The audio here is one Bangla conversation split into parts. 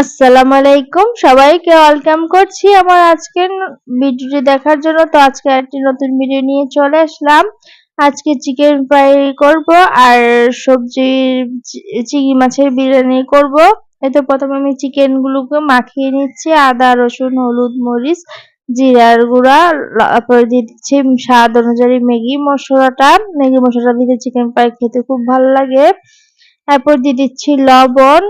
আসসালামু আলাইকুম। সবাইকে ওয়েলকাম করছি আমার আজকের ভিডিওটি দেখার জন্য। তো আজকে একটি নতুন ভিডিও নিয়ে চলে আসলাম। আজকে চিকেন ফ্রাই করব আর সবজি চিংড়ি মাছের বিরিয়ানি করব। এই তো প্রথমে আমি চিকেন গুলোকে মাখিয়ে নিচ্ছি। আদা, রসুন, হলুদ, মরিচ, জিরার গুঁড়া, তারপরে দিয়ে দিচ্ছি স্বাদ অনুযায়ী ম্যাগি মশলাটা। ম্যাগি মশলাটা দিতে চিকেন ফ্রাই খেতে খুব ভালো লাগে। তারপর দিয়ে দিচ্ছি লবণ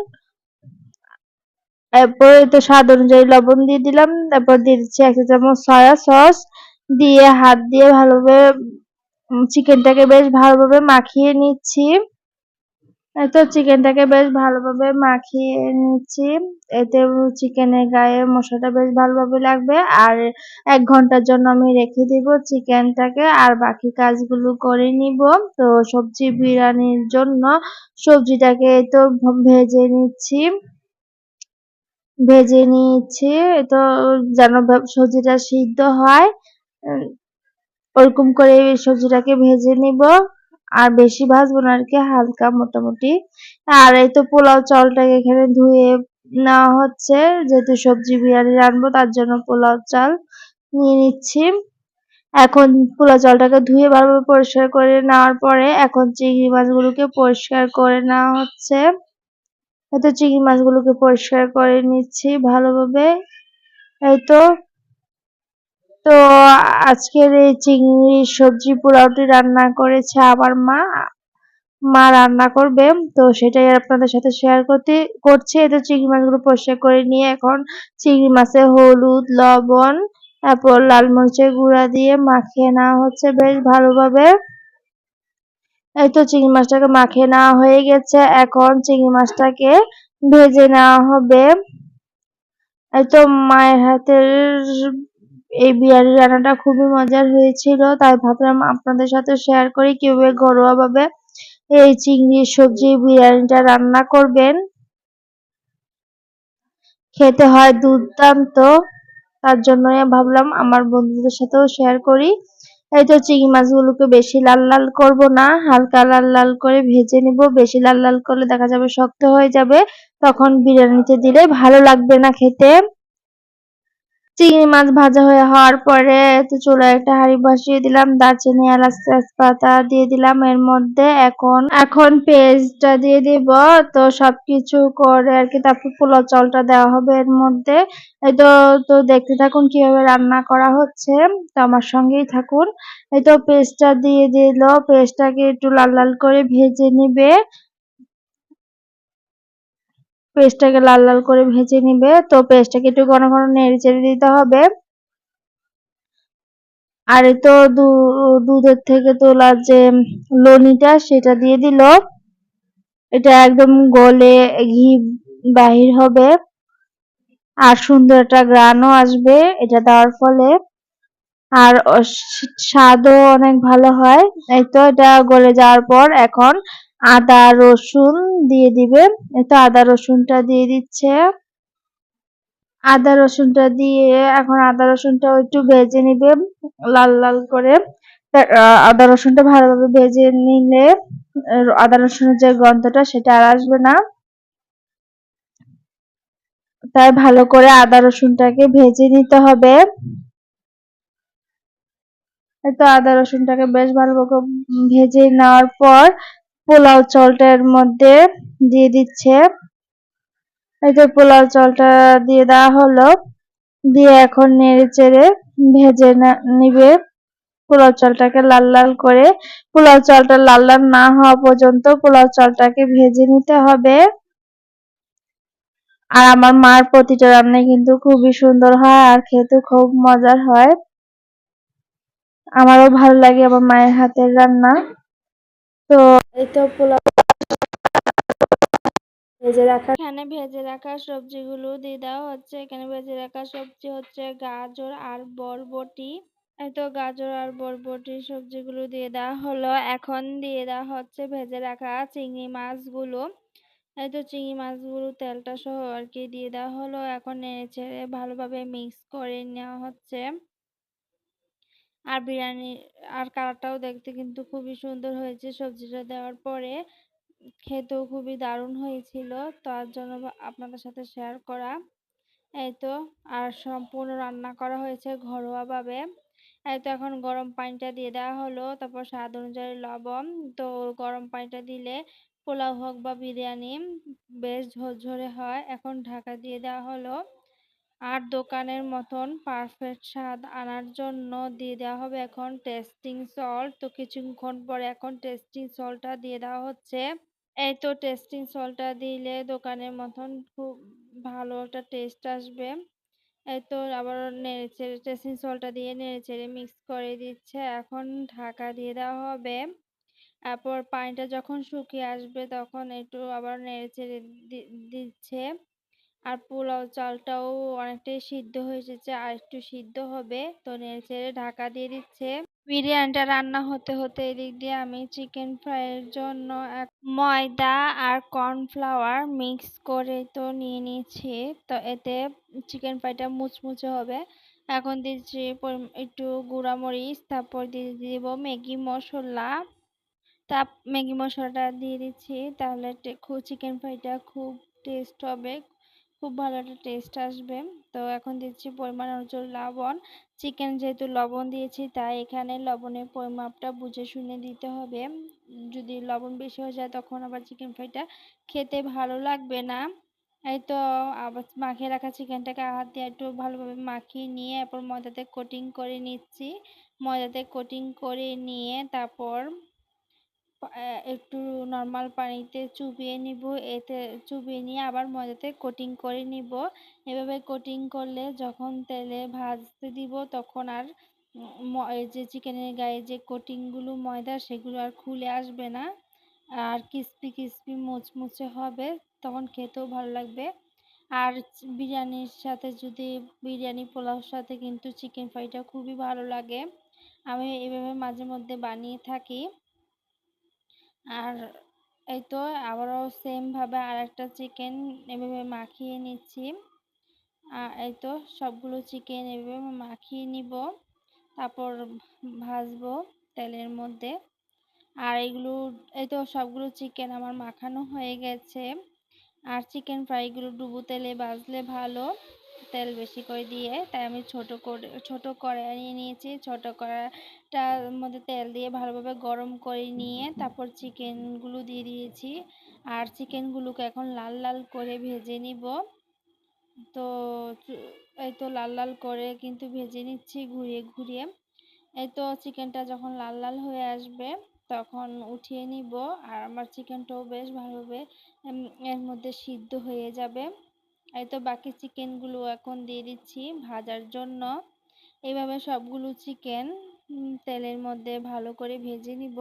এরপর তো স্বাদ অনুযায়ী লবণ দিয়ে দিলাম। তারপর দিয়ে দিচ্ছি এক চামচ সয়া সস দিয়ে হাত দিয়ে ভালোভাবে চিকেনটাকে বেশ ভালোভাবে মাখিয়ে নিচ্ছি। তো চিকেনটাকে বেশ ভালোভাবে মাখিয়ে নিচ্ছি। এতে চিকেনের গায়ে মশলাটা বেশ ভালোভাবে লাগবে। আর এক ঘণ্টার জন্য আমি রেখে দিব চিকেনটাকে আর বাকি কাজগুলো করে নিব। তো সবজি বিরিয়ানির জন্য সবজিটাকে তো ভেজে নিচ্ছি। ভেজে নিয়েছি, তো যেন সবজিটা সিদ্ধ হয় ওরকম করে সবজিটাকে ভেজে নিব, আর বেশি ভাজবো না, আর কি, হালকা মোটামুটি। আর এই তো পোলাও চালটাকে এখানে ধুয়ে নেওয়া হচ্ছে, যেহেতু সবজি বিরিয়ানি রানবো তার জন্য পোলাও চাল নিয়ে নিচ্ছি। এখন পোলাও চালটাকে ধুয়ে ভালোভাবে পরিষ্কার করে নেওয়ার পরে, এখন চিংড়ি মাছগুলোকে পরিষ্কার করে নেওয়া হচ্ছে। হয়তো চিংড়ি মাছগুলোকে পরিষ্কার করে নিচ্ছি ভালোভাবে। এইতো তো আজকের এই চিংড়ি সবজি পোলাওটি রান্না করেছে আমার মা। মা রান্না করবে, তো সেটাই আপনাদের সাথে শেয়ার করতে, করছি। এতে চিংড়ি মাছগুলো পরিষ্কার করে নিয়ে এখন চিংড়ি মাছে হলুদ, লবণ, তারপর লাল মরিচের গুঁড়া দিয়ে মাখিয়ে নেওয়া হচ্ছে বেশ ভালোভাবে। এই তো চিংড়ি মাছটাকে মাখিয়ে নেওয়া হয়ে গেছে। এখন চিংড়ি মাছটাকে ভেজে নেওয়া হবে। এই তো মায়ের হাতের এই বিরিয়ানি রান্নাটা খুবই মজার হয়েছিল। তাই ভাবলাম আপনাদের সাথে শেয়ার করি, কীভাবে ঘরোয়াভাবে এই চিংড়ির সবজি, বিরিয়ানিটা রান্না করবেন। খেতে হয় দুর্দান্ত। তার জন্য ভাবলাম আমার বন্ধুদের সাথেও শেয়ার করি। এই তো চিংড়ি মাছগুলোকে বেশি লাল লাল করব না, হালকা লাল লাল করে ভেজে নিব, বেশি লাল লাল করলে দেখা যাবে শক্ত হয়ে যাবে, তখন বিরিয়ানিতে দিলে ভালো লাগবে না খেতে। চিংড়ি মাছ ভাজা হয়ে হওয়ার পরে তো চুলায় একটা হাঁড়ি বসিয়ে দিলাম, দারচিনি, এলাচ তেজপাতা দিয়ে দিলাম। এর মধ্যে এখন এখন পেস্টটা দিয়ে দিব। তো সবকিছু করে আর কি তারপর পোলাও চালটা দেওয়া হবে এর মধ্যে। এই তো তো দেখতে থাকুন কীভাবে রান্না করা হচ্ছে। তো আমার সঙ্গেই থাকুন। এই তো পেস্টটা দিয়ে দিল। পেস্টটাকে একটু লাল লাল করে ভেজে নিবে। পেস্টটাকে লাল লাল করে ভেজে নিবে। তো পেস্টটাকে একটু ঘন ঘন নেড়ে চেড়ে দিতে হবে। আর তো দুধের থেকে তোলা যে লনিটা, সেটা দিয়ে দিল। এটা একদম গলে ঘি বাহির হবে। আর সুন্দর একটা গ্রানও আসবে এটা দেওয়ার ফলে। আর স্বাদও অনেক ভালো হয়। এই তো এটা গলে যাওয়ার পর এখন আদা, রসুন দিয়ে দিবে। তো আদা, রসুনটা দিয়ে দিচ্ছে। আদা, রসুনটা দিয়ে এখন আদা রসুনটা একটু ভেজে নিবে লাল লাল করে। আদা, রসুনটা ভালোভাবে ভেজে নিলে আদা, রসুনের যে গন্ধটা সেটা আর আসবে না। তাই ভালো করে আদা, রসুনটাকে ভেজে নিতে হবে। তো আদা, রসুনটাকে বেশ ভালোভাবে ভেজে নেওয়ার পর পোলাও চালটার মধ্যে দিয়ে দিচ্ছে। এই যে পোলাও চালটা দিয়ে দেওয়া হলো, দিয়ে এখন নেড়ে চেড়ে ভেজে নিবে। পোলাও চালটাকে লাল লাল করে, পোলাও চালটা লাল লাল না হওয়া পর্যন্ত পোলাও চালটাকে ভেজে নিতে হবে। আর আমার মার প্রতিটা রান্নাই কিন্তু খুবই সুন্দর হয় আর খেতে খুব মজার হয়। আমারও ভালো লাগে আমার মায়ের হাতের রান্না। তো এই পোলাও ভেজে রাখা এখানে ভেজে রাখা সবজিগুলো দিয়ে দেওয়া হচ্ছে। এখানে ভেজে রাখা সবজি হচ্ছে গাজর আর বরবটি। এই গাজর আর বরবটি সবজিগুলো দিয়ে দেওয়া হলো। এখন দিয়ে দেওয়া হচ্ছে ভেজে রাখা চিংড়ি মাছগুলো। এই তো চিংড়ি মাছগুলো তেলটা সহ আর কি দিয়ে দেওয়া হলো। এখন নেড়ে ছেড়ে ভালোভাবে মিক্স করে নেওয়া হচ্ছে। আর বিরিয়ানি আর কালারটাও দেখতে কিন্তু খুবই সুন্দর হয়েছে সবজিটা দেওয়ার পরে। খেতেও খুবই দারুণ হয়েছিল। তার জন্য আপনাদের সাথে শেয়ার করা। এই তো, আর সম্পূর্ণ রান্না করা হয়েছে ঘরোয়াভাবে। এই তো এখন গরম পানিটা দিয়ে দেওয়া হলো। তারপর স্বাদ অনুযায়ী লবণ। তো গরম পানিটা দিলে পোলাও হোক বা বিরিয়ানি, বেশ ঝরঝরে হয়। এখন ঢাকা দিয়ে দেওয়া হলো। আর দোকানের মতন পারফেক্ট স্বাদ আনার জন্য দিয়ে দেওয়া হবে এখন টেস্টিং সল্ট তো কিছুক্ষণ পরে এখন টেস্টিং সল্টটা দিয়ে দেওয়া হচ্ছে। এই তো টেস্টিং সল্টটা দিলে দোকানের মতন খুব ভালো একটা টেস্ট আসবে। এই তো আবার নেড়ে চেড়ে টেস্টিং সল্টটা দিয়ে নেড়ে চেড়ে মিক্স করে দিচ্ছে। এখন ঢাকা দিয়ে দেওয়া হবে। তারপর পানিটা যখন শুকিয়ে আসবে তখন একটু আবার নেড়ে চেড়ে দিচ্ছে। আর পোলাও চালটাও অনেকটাই সিদ্ধ হয়ে এসেছে, আর একটু সিদ্ধ হবে। তো নেড়ে চেড়ে ঢাকা দিয়ে দিচ্ছে। বিরিয়ানিটা রান্না হতে হতে এদিক দিয়ে আমি চিকেন ফ্রাইয়ের জন্য এক ময়দা আর কর্নফ্লাওয়ার মিক্স করে তো নিয়ে নিয়েছি। তো এতে চিকেন ফ্রাইটা মুচমুচে হবে। এখন দিচ্ছি একটু গুঁড়া মরিচ তারপর দিয়ে দিব ম্যাগি মশলা। তা ম্যাগি মশলাটা দিয়ে দিচ্ছি, তাহলে খুব চিকেন ফ্রাইটা খুব টেস্ট হবে। খুব ভালো একটা টেস্ট আসবে। তো এখন দিচ্ছি পরিমাণ অনুযায়ী লবণ। চিকেন যেহেতু লবণ দিয়েছি, তাই এখানে লবণের পরিমাপটা বুঝে শুনে দিতে হবে। যদি লবণ বেশি হয়ে যায়, তখন আবার চিকেন ফ্রাইটা খেতে ভালো লাগবে না। এই তো আবার মাখিয়ে রাখা চিকেনটাকে হাত দিয়ে একটু ভালোভাবে মাখিয়ে নিয়ে, এরপর ময়দাতে কোটিং করে নিচ্ছি। ময়দাতে কোটিং করে নিয়ে তারপর একটু নর্মাল পানিতে চুবিয়ে নিব। এতে চুবিয়ে নিয়ে আবার ময়দাতে কোটিং করে নিব। এভাবে কোটিং করলে যখন তেলে ভাজতে দিব, তখন আর যে চিকেনের গায়ে যে কোটিংগুলো ময়দা, সেগুলো আর খুলে আসবে না। আর ক্রিস্পি ক্রিস্পি মুচমুচে হবে, তখন খেতেও ভালো লাগবে। আর বিরিয়ানির সাথে যদি, বিরিয়ানি পোলাওর সাথে কিন্তু চিকেন ফ্রাইটা খুবই ভালো লাগে। আমি এভাবে মাঝে মধ্যে বানিয়ে থাকি। আর এই তো আবারও সেমভাবে আর একটা চিকেন এভাবে মাখিয়ে নিচ্ছি। আর এই তো সবগুলো চিকেন এভাবে মাখিয়ে নিব। তারপর ভাজবো তেলের মধ্যে। আর এগুলো, এই তো সবগুলো চিকেন আমার মাখানো হয়ে গেছে। আর চিকেন ফ্রাইগুলো ডুবো তেলে ভাজলে ভালো। তেল বেশি করে দিয়ে তাই আমি ছোট করে, ছোট কড়াই নিয়ে নিয়েছি। ছোট কড়াইটার মধ্যে তেল দিয়ে ভালোভাবে গরম করে নিয়ে তারপর চিকেনগুলো দিয়ে দিয়েছি। আর চিকেনগুলোকে এখন লাল লাল করে ভেজে নিব। তো এই তো লাল লাল করে কিন্তু ভেজে নিচ্ছি ঘুরিয়ে ঘুরিয়ে। এই তো চিকেনটা যখন লাল লাল হয়ে আসবে তখন উঠিয়ে নিব। আর আমার চিকেনটাও বেশ ভালোভাবে এর মধ্যে সিদ্ধ হয়ে যাবে। এই তো বাকি চিকেনগুলো এখন দিয়ে দিচ্ছি ভাজার জন্য। এইভাবে সবগুলো চিকেন তেলের মধ্যে ভালো করে ভেজে নিব।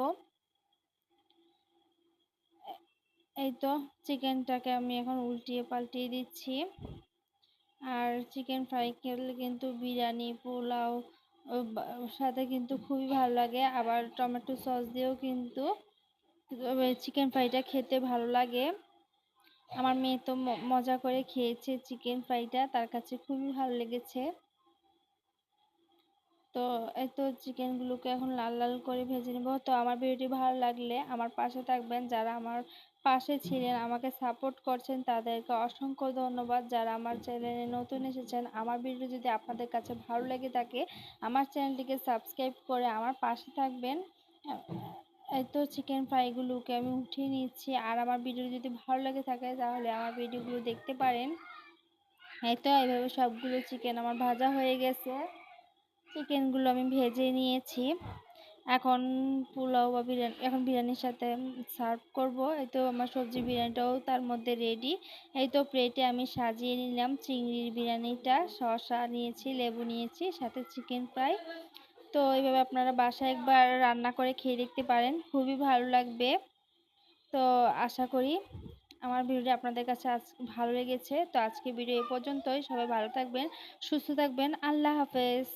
এই তো চিকেনটাকে আমি এখন উল্টিয়ে পাল্টিয়ে দিচ্ছি। আর চিকেন ফ্রাই খেলে কিন্তু বিরিয়ানি, পোলাও সাথে কিন্তু খুবই ভালো লাগে। আবার টমেটো সস দিয়েও কিন্তু চিকেন ফ্রাইটা খেতে ভালো লাগে। আমার মেয়ে তো মজা করে খেয়েছে চিকেন ফ্রাইটা তার কাছে খুবই ভালো লেগেছে। তো এই তো চিকেনগুলোকে এখন লাল লাল করে ভেজে নেব। তো আমার ভিডিওটি ভালো লাগলে আমার পাশে থাকবেন। যারা আমার পাশে ছিলেন, আমাকে সাপোর্ট করছেন, তাদেরকে অসংখ্য ধন্যবাদ। যারা আমার চ্যানেলে নতুন এসেছেন, আমার ভিডিও যদি আপনাদের কাছে ভালো লেগে থাকে, আমার চ্যানেলটিকে সাবস্ক্রাইব করে আমার পাশে থাকবেন। তো চিকেন ফ্রাইগুলোকে আমি উঠিয়ে নিচ্ছি আর আমার ভিডিও যদি ভালো লেগে থাকে, তাহলে আমার ভিডিওগুলো দেখতে পারেন। এই তো এইভাবে সবগুলো চিকেন আমার ভাজা হয়ে গেছে। চিকেনগুলো আমি ভেজে নিয়েছি। এখন পোলাও বা বিরিয়ানি, এখন বিরিয়ানির সাথে সার্ভ করব। এই তো আমার সবজি বিরিয়ানিটাও তার মধ্যে রেডি এই তো প্লেটে আমি সাজিয়ে নিলাম চিংড়ির বিরিয়ানিটা। শসা নিয়েছি, লেবু নিয়েছি, সাথে চিকেন ফ্রাই তো এইভাবে আপনারা বাসায় একবার রান্না করে খেয়ে দেখতে পারেন। খুবই ভালো লাগবে। তো আশা করি আমার ভিডিওটি আপনাদের কাছে আজ ভালো লেগেছে। তো আজকে ভিডিও এ পর্যন্তই। সবাই ভালো থাকবেন, সুস্থ থাকবেন। আল্লাহ হাফেজ।